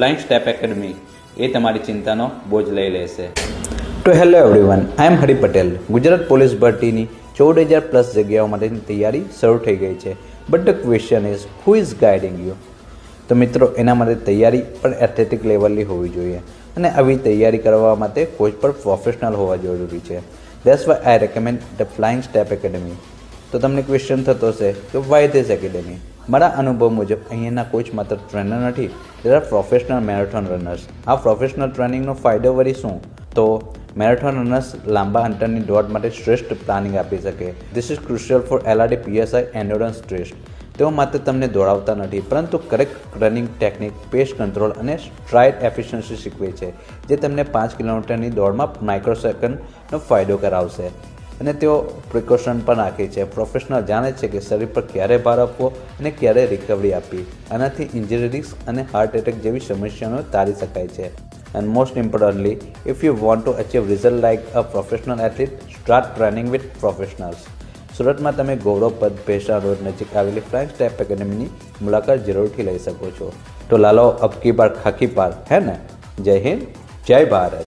Flying step academy એ તમારી ચિંતાનો બોજ લઈ લેશે. તો hello everyone I am Hari Patel Gujarat police ભરતીની ચૌદ હજાર પ્લસ જગ્યાઓ માટેની તૈયારી શરૂ થઈ ગઈ છે. But the question is who is guiding you તો મિત્રો, એના માટે તૈયારી પણ એથ્લેટિક લેવલની હોવી જોઈએ. અને આવી તૈયારી કરવા માટે કોઈ પણ પ્રોફેશનલ હોવા જરૂરી છે. That's why I recommend the flying step academy તો તમને ક્વેશ્ચન થતો હશે કે વાય ધીસ એકેડમી મારા અનુભવ મુજબ, અહીંયાના કોચ માત્ર ટ્રેનર નથી there are professional marathon runners આ પ્રોફેશનલ ટ્રેનિંગનો ફાયદો વળી શું? તો મેરેથોન રનર્સ લાંબા અંતરની દોડ માટે શ્રેષ્ઠ પ્લાનિંગ આપી શકે. This is crucial for LRD PSI endurance test તેઓ માત્ર તમને દોડાવતા નથી, પરંતુ correct running technique pace control અને સ્ટ્રાઇડ એફિશિયન્સી શીખવે છે, જે તમને પાંચ કિલોમીટરની દોડમાં માઇક્રો સેકન્ડનો ફાયદો કરાવશે. અને તેઓ પ્રિકોશન પણ રાખે છે. પ્રોફેશનલ જાણે છે કે શરીર પર ક્યારે ભાર આપવો અને ક્યારે રિકવરી આપવી. આનાથી ઇન્જરી રિસ્ક અને હાર્ટ એટેક જેવી સમસ્યાઓ ટાળી શકાય છે. And most importantly if you want to achieve result like a professional athlete start training with professionals સુરતમાં તમે ગૌરવપદ ભેસા રોડ નજીક આવેલી ફ્લાઇંગ સ્ટેપ એકેડમીની મુલાકાત જરૂરથી લઈ શકો છો. તો લાલો, અબકી બાર, ખાકી પાર હે ને? જય હિન્દ, જય ભારત.